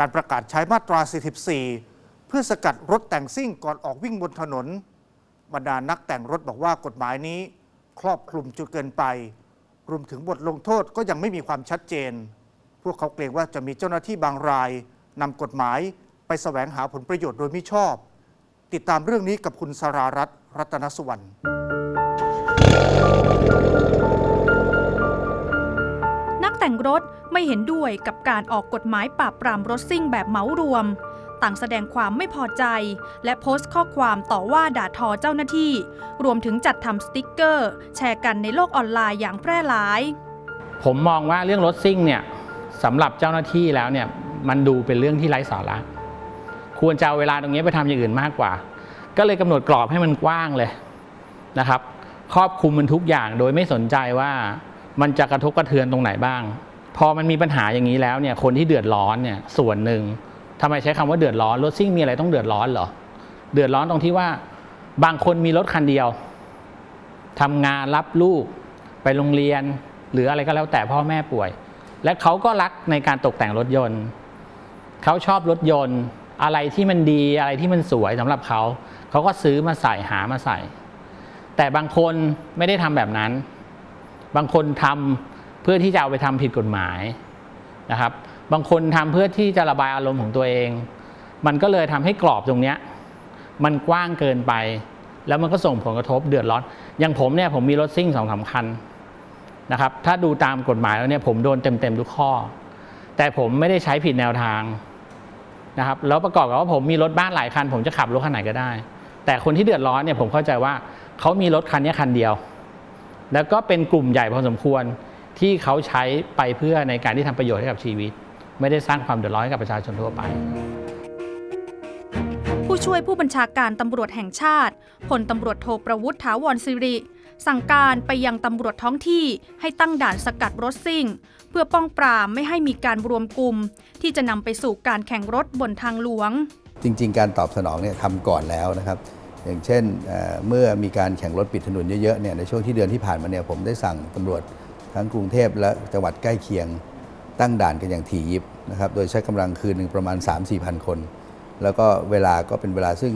การประกาศใช้มาตรา 44 เพื่อสกัดรถแต่งซิ่งก่อนออกวิ่งบนถนน บรรดานักแต่งรถบอกว่ากฎหมายนี้ ครอบคลุมจนเกินไป รวมถึงบทลงโทษก็ยังไม่มีความชัดเจน พวกเขาเกรงว่าจะมีเจ้าหน้าที่บางรายนำกฎหมายไปแสวงหาผลประโยชน์โดยมิชอบ ติดตามเรื่องนี้กับคุณสรารัตน์รัตนสุวรรณ รถไม่เห็นด้วยกับการออกกฎหมายปราบปรามรถซิ่งแบบเหมารวม ต่างแสดงความไม่พอใจ และโพสต์ข้อความต่อว่าด่าทอเจ้าหน้าที่ รวมถึงจัดทำสติ๊กเกอร์ แชร์กันในโลกออนไลน์อย่างแพร่หลาย ผมมองว่าเรื่องรถซิ่งเนี่ยสำหรับเจ้าหน้าที่แล้วเนี่ยมันดูเป็นเรื่องที่ไร้สาระ ควรจะเอาเวลาตรงนี้ไปทำอย่างอื่นมากกว่า ก็เลยกำหนดกรอบให้มันกว้างเลยนะครับ ครอบคลุมมันทุกอย่างโดยไม่สนใจว่ามันจะกระทบกระเทือนตรงไหนบ้าง พอมันมีปัญหาอย่างนี้แล้วเนี่ยคนที่เดือดร้อนเนี่ยส่วนหนึ่งทำไมใช้คำว่าเดือดร้อนรถซิ่งมีอะไรต้องเดือดร้อนเหรอเดือดร้อนตรงที่ว่าบางคนมีรถคันเดียวทำงานรับลูก ไปโรงเรียน หรืออะไรก็แล้วแต่พ่อแม่ป่วย และเขาก็รักในการตกแต่งรถยนต์เขาชอบรถยนต์ อะไรที่มันดีอะไรที่มันสวยสำหรับเขาเขาก็ซื้อมาใส่หามาใส่ แต่บางคนไม่ได้ทำแบบนั้น บางคนทำ เพื่อที่จะเอาไปทำผิดกฎหมายนะครับ บางคนทำเพื่อที่จะระบายอารมณ์ของตัวเอง มันก็เลยทำให้กรอบตรงเนี้ยมันกว้างเกินไป แล้วมันก็ส่งผลกระทบเดือดร้อน อย่างผมเนี่ยผมมีรถซิ่งสองสามคันนะครับ ถ้าดูตามกฎหมายแล้วเนี่ยผมโดนเต็มๆทุกข้อ แต่ผมไม่ได้ใช้ผิดแนวทางนะครับ แล้วประกอบกับว่าผมมีรถบ้านหลายคัน ผมจะขับรถคันไหนก็ได้ แต่คนที่เดือดร้อนเนี่ยผมเข้าใจว่าเขามีรถคันนี้คันเดียว แล้วก็เป็นกลุ่มใหญ่พอสมควร ที่เขาใช้ไปเพื่อในการที่ทำประโยชน์ให้กับชีวิต ไม่ได้สร้างความเดือดร้อนให้กับประชาชนทั่วไป ผู้ช่วยผู้บัญชาการตำรวจแห่งชาติพลตำรวจโทประวุฒิถาวรสิริ สั่งการไปยังตำรวจท้องที่ให้ตั้งด่านสกัดรถซิ่ง เพื่อป้องปรามไม่ให้มีการรวมกลุ่ม ที่จะนำไปสู่การแข่งรถบนทางหลวง จริง ๆ การตอบสนองเนี่ยทำก่อนแล้วนะครับอย่างเช่นเอ่อเมื่อมีการแข่งรถปิดถนนเยอะๆเนี่ยในช่วงที่เดือนที่ผ่านมาเนี่ยผมได้สั่งตำรวจ ทั้งกรุงเทพและจังหวัดใกล้เคียงตั้งด่านกันอย่างถี่ยิบนะครับโดยใช้กำลังคืนหนึ่งประมาณ 3-4พันคน แล้วก็เวลาก็เป็นเวลาซึ่ง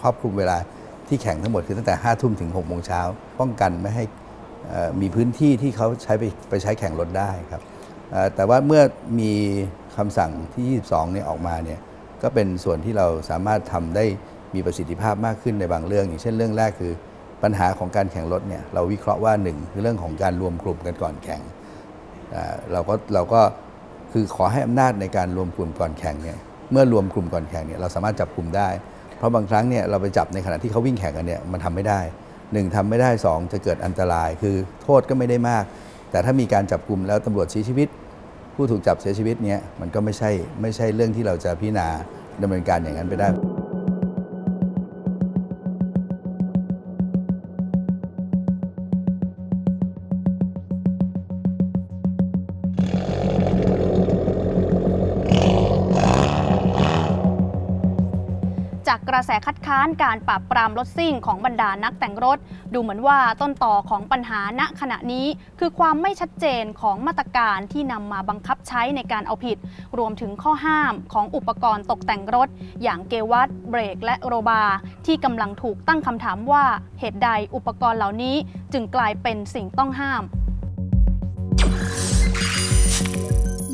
ครอบคลุมเวลาที่แข่งทั้งหมดคือตั้งแต่5ทุ่มถึง6โมงเช้าป้องกันไม่ให้มีพื้นที่ที่เขาใช้ไปไปใช้แข่งรถได้ครับแต่ว่าเมื่อมีคำสั่งที่ 22เนี่ยออกมาเนี่ยก็เป็นส่วนที่เราสามารถทำได้มีประสิทธิภาพมากขึ้นในบางเรื่อง อย่างเช่นเรื่องแรกคือ ปัญหาของการแข่งรถเนี่ยเราวิเคราะห์ว่าหนึ่งคือเรื่องของการรวมกลุ่มกันก่อนแข่งเราก็เราก็คือขอให้อำนาจในการรวมกลุ่มก่อนแข่งเนี่ยเมื่อรวมกลุ่มก่อนแข่งเนี่ยเราสามารถจับกลุ่มได้ เพราะบางครั้งเนี่ยเราไปจับในขณะที่เขาวิ่งแข่งกันเนี่ยมันทำไม่ได้หนึ่งทำไม่ได้สองจะเกิดอันตราย คือโทษก็ไม่ได้มาก แต่ถ้ามีการจับกลุ่มแล้วตำรวจเสียชีวิต ผู้ถูกจับเสียชีวิตเนี่ยมันก็ไม่ใช่ไม่ใช่เรื่องที่เราจะพิจารณาดำเนินการอย่างนั้นไปได้ จากกระแสคัดค้านการปราบปรามรถซิ่งของบรรดานักแต่งรถ ดูเหมือนว่าต้นต่อของปัญหาณขณะนี้ คือความไม่ชัดเจนของมาตรการที่นำมาบังคับใช้ในการเอาผิด รวมถึงข้อห้ามของอุปกรณ์ตกแต่งรถ อย่างเกวัตเบรก และโรบาร์ที่กำลังถูกตั้งคำถามว่าเหตุใดอุปกรณ์เหล่านี้จึงกลายเป็นสิ่งต้องห้าม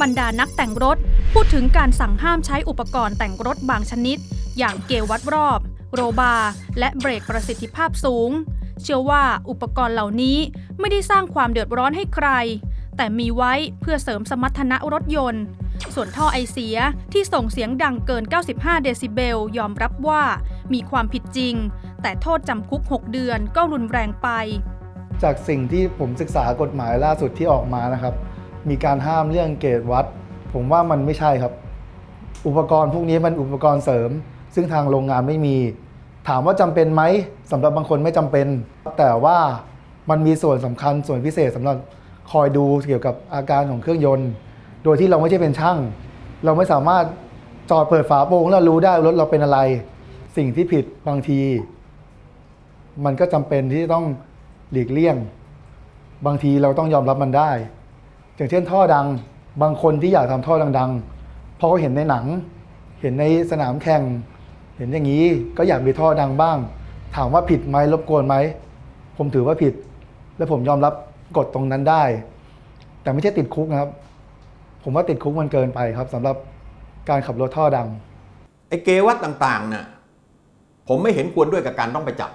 บรรดานักแต่งรถ พูดถึงการสั่งห้ามใช้อุปกรณ์แต่งรถบางชนิด อย่างเกวัดรอบ โรบา และเบรกประสิทธิภาพสูง เชื่อว่าอุปกรณ์เหล่านี้ไม่ได้สร้างความเดือดร้อนให้ใคร แต่มีไว้เพื่อเสริมสมรรถนะรถยนต์ ส่วนท่อไอเสียที่ส่งเสียงดังเกิน 95 เดซิเบล ยอมรับว่ามีความผิดจริง แต่โทษจำคุก 6 เดือนก็รุนแรงไป จากสิ่งที่ผมศึกษากฎหมายล่าสุดที่ออกมานะครับ มีการห้ามเรื่องเกรดวัด ผมว่ามันไม่ใช่ครับอุปกรณ์พวกนี้มันอุปกรณ์เสริม ซึ่งทางโรงงานไม่มี ถามว่าจำเป็นไหมสำหรับบางคนไม่จำเป็น แต่ว่ามันมีส่วนสำคัญส่วนพิเศษสำหรับคอยดูเกี่ยวกับอาการของเครื่องยนต์ โดยที่เราไม่ใช่เป็นช่าง เราไม่สามารถจอดเปิดฝาโปรงแล้วรู้ได้รถเราเป็นอะไร สิ่งที่ผิดบางที มันก็จำเป็นที่ต้องหลีกเลี่ยง บางทีเราต้องยอมรับมันได้ อย่างเช่นท่อดังบางคนที่อยากทำท่อดัง ๆพอเขาเห็นในหนัง เห็นในสนามแข่ง เห็นอย่างนี้ก็อยากมีท่อดังบ้าง ถามว่าผิดไหมรบกวนไหม ผมถือว่าผิด และผมยอมรับกฎตรงนั้นได้ แต่ไม่ใช่ติดคุกนะครับ ผมว่าติดคุกมันเกินไปครับสำหรับการขับรถท่อดังไอ้เกวัดต่างๆน่ะผมไม่เห็นควรด้วยกับการต้องไปจับ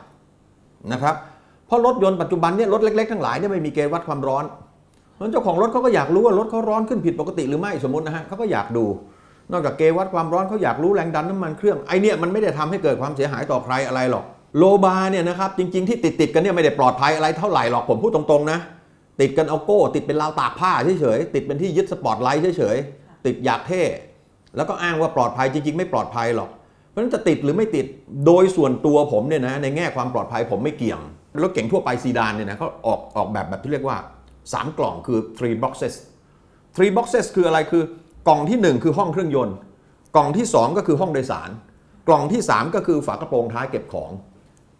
นะครับเพราะรถยนต์ปัจจุบันเนี่ยรถเล็กๆทั้งหลายเนี่ยไม่มีเกณฑ์วัดความร้อนเพราะฉะนั้นเจ้าของรถเขาก็อยากรู้ว่ารถเขาร้อนขึ้นผิดปกติหรือไม่สมมตินะฮะเขาก็อยากดู นอกจากเกวัดความร้อนเขาอยากรู้แรงดันน้ำมันเครื่องไอเนี่ยมันไม่ได้ทำให้เกิดความเสียหายต่อใครอะไรหรอกโลบาร์เนี่ยนะครับจริง ๆ ที่ติดๆกันเนี่ยไม่ได้ปลอดภัยอะไรเท่าไหร่หรอกผมพูดตรงๆนะติดกันเอาโก้ ติดเป็นราวตากผ้าเฉยๆติดเป็นที่ยึดสปอตไลท์เฉยๆติดอยากเท่แล้วก็อ้างว่าปลอดภัยจริง ๆ ไม่ปลอดภัยหรอกเพราะฉะนั้นจะติดหรือไม่ติดโดยส่วนตัวผมเนี่ยนะในแง่ความปลอดภัยผมไม่เกี่ยงรถเก่งทั่วไปซีดานเนี่ยนะเขาออกออกแบบแบบที่เรียกว่า 3 กล่องคือ three boxes three boxes คืออะไรคือ กล่องที่ 1 คือห้องเครื่องยนต์ กล่องที่ 2 ก็คือห้องโดยสาร กล่องที่ 3 ก็คือฝากระโปรงท้ายเก็บของ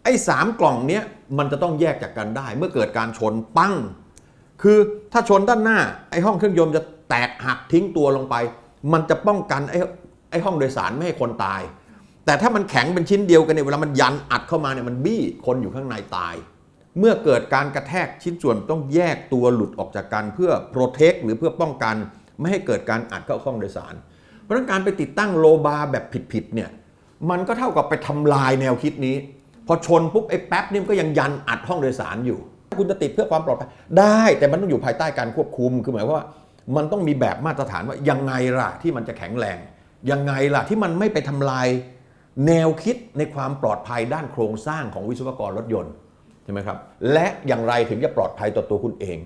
ไอ้สามกล่องเนี้ยมันจะต้องแยกจากกันได้ เมื่อเกิดการชนปั้ง คือถ้าชนด้านหน้าไอ้ห้องเครื่องยนต์จะแตกหักทิ้งตัวลงไป มันจะป้องกันไอ้ไอ้ห้องโดยสารไม่ให้คนตาย แต่ถ้ามันแข็งเป็นชิ้นเดียวกันเนี่ยเวลามันยันอัดเข้ามาเนี่ยมันบี้คนอยู่ข้างในตาย เมื่อเกิดการกระแทกชิ้นส่วนต้องแยกตัวหลุดออกจากกันเพื่อโปรเทคหรือเพื่อป้องกัน ไม่ให้เกิดการอัดเข้าห้องโดยสาร เพราะฉะนั้นการไปติดตั้งโลบาร์แบบผิดๆเนี่ยมันก็เท่ากับไปทำลายแนวคิดนี้ พอชนปุ๊บไอ้แป๊บนี่มันก็ยังยันอัดห้องโดยสารอยู่ คุณจะติดเพื่อความปลอดภัยได้แต่มันต้องอยู่ภายใต้การควบคุมคือหมายว่ามันต้องมีแบบมาตรฐานว่ายังไงล่ะที่มันจะแข็งแรงยังไงล่ะที่มันไม่ไปทำลายแนวคิดในความปลอดภัยด้านโครงสร้างของวิศวกรรถยนต์ใช่ไหมครับและอย่างไรถึงจะปลอดภัยต่อตัวคุณเอง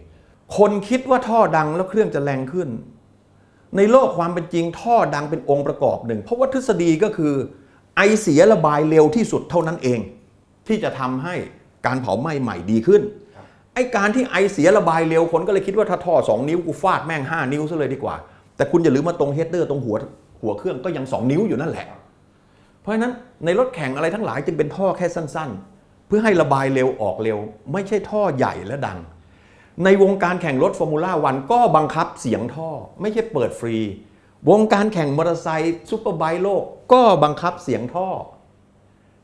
คนคิดว่าท่อดังแล้วเครื่องจะแรงขึ้น ในโลกความเป็นจริงท่อดังเป็นองค์ประกอบหนึ่ง เพราะว่าทฤษฎีก็คือไอเสียระบายเร็วที่สุดเท่านั้นเอง ที่จะทำให้การเผาไหม้ใหม่ดีขึ้นไอการที่ไอเสียระบายเร็วคนก็เลยคิดว่าถ้าท่อ 2 นิ้วกูฟาดแม่ง 5 นิ้วซะเลยดีกว่า แต่คุณอย่าลืมมาตรงเฮดเดอร์ตรงหัวหัวเครื่องก็ยัง 2 นิ้วอยู่นั่นแหละ เพราะฉะนั้นในรถแข่งอะไรทั้งหลายจึงเป็นท่อแค่สั้น ๆ เพื่อให้ระบายเร็วออกเร็ว ไม่ใช่ท่อใหญ่และดัง ในวงการแข่งรถฟอร์มูล่าวันก็บังคับเสียงท่อ ไม่ใช่เปิดฟรี วงการแข่งมอเตอร์ไซค์ซูเปอร์ไบค์โลกก็บังคับเสียงท่อ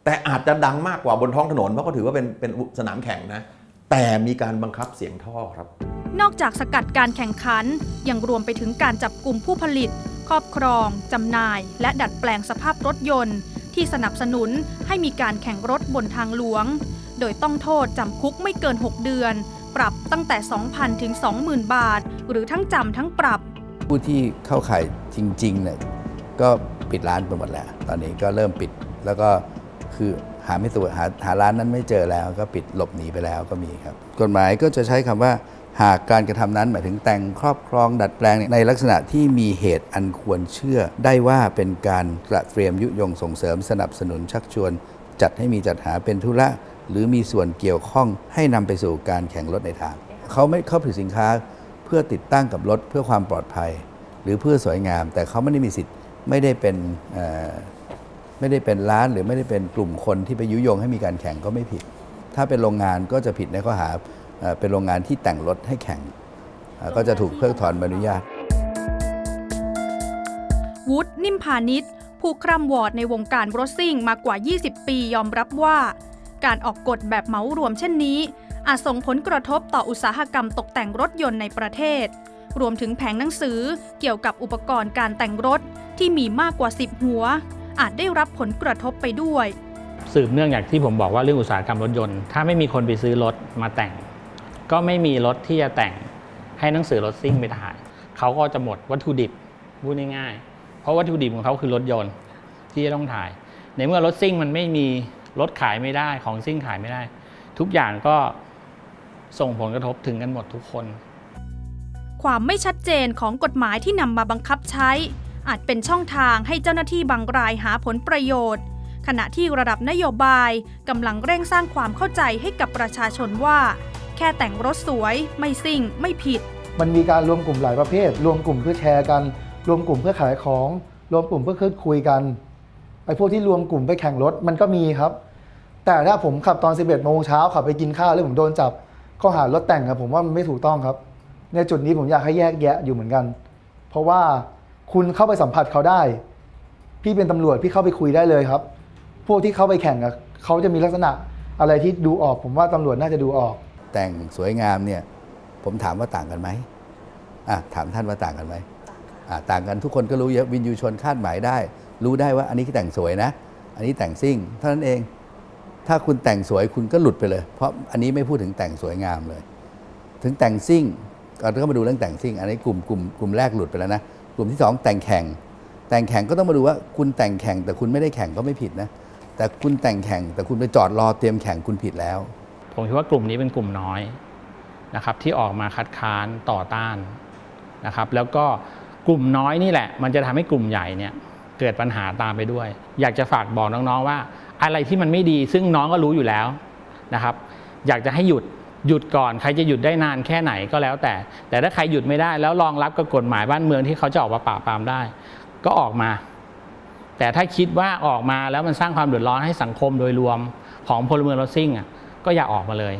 แต่อาจจะดังมากกว่าบนท้องถนนเพราะเขาถือว่าเป็นเป็นสนามแข่งนะ แต่มีการบังคับเสียงท่อครับ นอกจากสกัดการแข่งขัน ยังรวมไปถึงการจับกลุ่มผู้ผลิต ครอบครองจำหน่าย และดัดแปลงสภาพรถยนต์ ที่สนับสนุนให้มีการแข่งรถบนทางหลวง โดยต้องโทษจำคุกไม่เกิน 6 เดือน ปรับตั้งแต่ 2,000 ถึง 20,000 บาท หรือทั้งจำทั้งปรับ ผู้ที่เข้าข่ายจริงๆเนี่ยก็ปิดร้านไปหมดแล้ว ตอนนี้ก็เริ่มปิดแล้วก็คือหาไม่ตัวหาหาร้านนั้นไม่เจอแล้ว ก็ปิดหลบหนีไปแล้วก็มีครับ กฎหมายก็จะใช้คำว่า หากการกระทำนั้นหมายถึงแต่งครอบครองดัดแปลงในลักษณะที่มีเหตุอันควรเชื่อ ได้ว่าเป็นการกระเตรียมยุยงส่งเสริมสนับสนุนชักชวน จัดให้มีจัดหาเป็นธุระ หรือมีส่วนเกี่ยวข้องให้นำไปสู่การแข่งรถในทาง เขาไม่เข้าผลิตสินค้าเพื่อติดตั้งกับรถเพื่อความปลอดภัย หรือเพื่อสวยงาม แต่เขาไม่ได้มีสิทธิ์ไม่ได้เป็นไม่ได้เป็นร้านหรือไม่ได้เป็นกลุ่มคนที่ไปยุยงให้มีการแข่งก็ไม่ผิด ถ้าเป็นโรงงานก็จะผิดในข้อหาเป็นโรงงานที่แต่งรถให้แข่ง ก็จะถูกเพิกถอนใบอนุญาต วุฒินิ่มพาณิชย์ผู้คร่ำวอดในวงการรถซิ่งมากว่า 20 ปียอมรับว่า การออกกฎแบบเหมารวมเช่นนี้ อาจส่งผลกระทบต่ออุตสาหกรรมตกแต่งรถยนต์ในประเทศ รวมถึงแผงหนังสือเกี่ยวกับอุปกรณ์การแต่งรถที่มีมากกว่า 10 หัว อาจได้รับผลกระทบไปด้วย สืบเนื่องจากที่ผมบอกว่าเรื่องอุตสาหกรรมรถยนต์ ถ้าไม่มีคนไปซื้อรถมาแต่ง ก็ไม่มีรถที่จะแต่งให้หนังสือรถซิ่งไปถ่ายเขาก็จะหมดวัตถุดิบพูดง่ายๆเพราะวัตถุดิบของเขาคือรถยนต์ที่จะต้องถ่าย ในเมื่อรถซิ่งมันไม่มี รถขายไม่ได้ของซิ่งขายไม่ได้ ทุกอย่างก็ส่งผลกระทบถึงกันหมดทุกคน ความไม่ชัดเจนของกฎหมายที่นำมาบังคับใช้ อาจเป็นช่องทางให้เจ้าหน้าที่บางรายหาผลประโยชน์ ขณะที่ระดับนโยบายกำลังเร่งสร้างความเข้าใจให้กับประชาชนว่า แค่แต่งรถสวย ไม่ซิ่ง ไม่ผิด มันมีการรวมกลุ่มหลายประเภท รวมกลุ่มเพื่อแชร์กัน รวมกลุ่มเพื่อขายของ รวมกลุ่มเพื่อคุยกันไอ้พวกที่รวมกลุ่มไปแข่งรถมันก็มีครับ แต่ถ้าผมขับตอน 11โมงเช้าขับไปกินข้าวแล้วผมโดนจับข้อหารถแต่งครับผมว่ามันไม่ถูกต้องครับ ในจุดนี้ผมอยากให้แยกแยะอยู่เหมือนกัน เพราะว่าคุณเข้าไปสัมผัสเขาได้ พี่เป็นตำรวจพี่เข้าไปคุยได้เลยครับ พวกที่เข้าไปแข่งอะเขาจะมีลักษณะอะไรที่ดูออก ผมว่าตำรวจน่าจะดูออก แต่งสวยงามเนี่ย ผมถามว่าต่างกันไหมอะถามท่านว่าต่างกันไหมอะต่างกันทุกคนก็รู้เยอะวินยูชนคาดหมายได้ รู้ได้ว่าอันนี้คือแต่งสวยนะ อันนี้แต่งซิ่งเท่านั้นเอง ถ้าคุณแต่งสวยคุณก็หลุดไปเลย เพราะอันนี้ไม่พูดถึงแต่งสวยงามเลย ถึงแต่งซิ่งเราก็มาดูเรื่องแต่งซิ่ง อันนี้กลุ่มกลุ่มกลุ่มแรกหลุดไปแล้วนะกลุ่มที่สองแต่งแข่ง แต่งแข่งก็ต้องมาดูว่าคุณแต่งแข่งแต่คุณไม่ได้แข่งก็ไม่ผิดนะแต่คุณแต่งแข่งแต่คุณไปจอดรอเตรียมแข่งคุณผิดแล้ว ผมคิดว่ากลุ่มนี้เป็นกลุ่มน้อยนะครับ ที่ออกมาคัดค้านต่อต้านนะครับ แล้วก็กลุ่มน้อยนี่แหละ มันจะทำให้กลุ่มใหญ่เนี่ยเกิดปัญหาตามไปด้วย อยากจะฝากบอกน้องๆว่า อะไรที่มันไม่ดี ซึ่งน้องก็รู้อยู่แล้วนะครับ อยากจะให้หยุดหยุดก่อนใครจะหยุดได้นานแค่ไหนก็แล้วแต่ แต่ถ้าใครหยุดไม่ได้ แล้วรองรับกับกฎหมายบ้านเมืองที่เขาจะออกมาปราบปรามได้ ก็ออกมา แต่ถ้าคิดว่าออกมาแล้วมันสร้างความเดือดร้อนให้สังคมโดยรวมของพลเมืองรถซิ่งอะก็อย่าออกมาเลย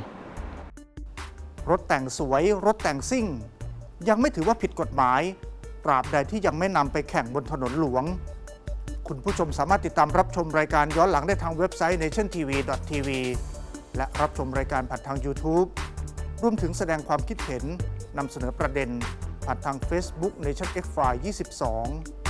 รถแต่งสวยรถแต่งซิ่ง ยังไม่ถือว่าผิดกฎหมายตราบใดที่ยังไม่นำไปแข่งบนถนนหลวง คุณผู้ชมสามารถติดตามรับชมรายการย้อนหลังได้ทางเว็บไซต์ nationtv.tv และรับชมรายการผ่านทาง YouTube รวมถึงแสดงความคิดเห็นนำเสนอประเด็นผ่านทาง Facebook Nation X File 22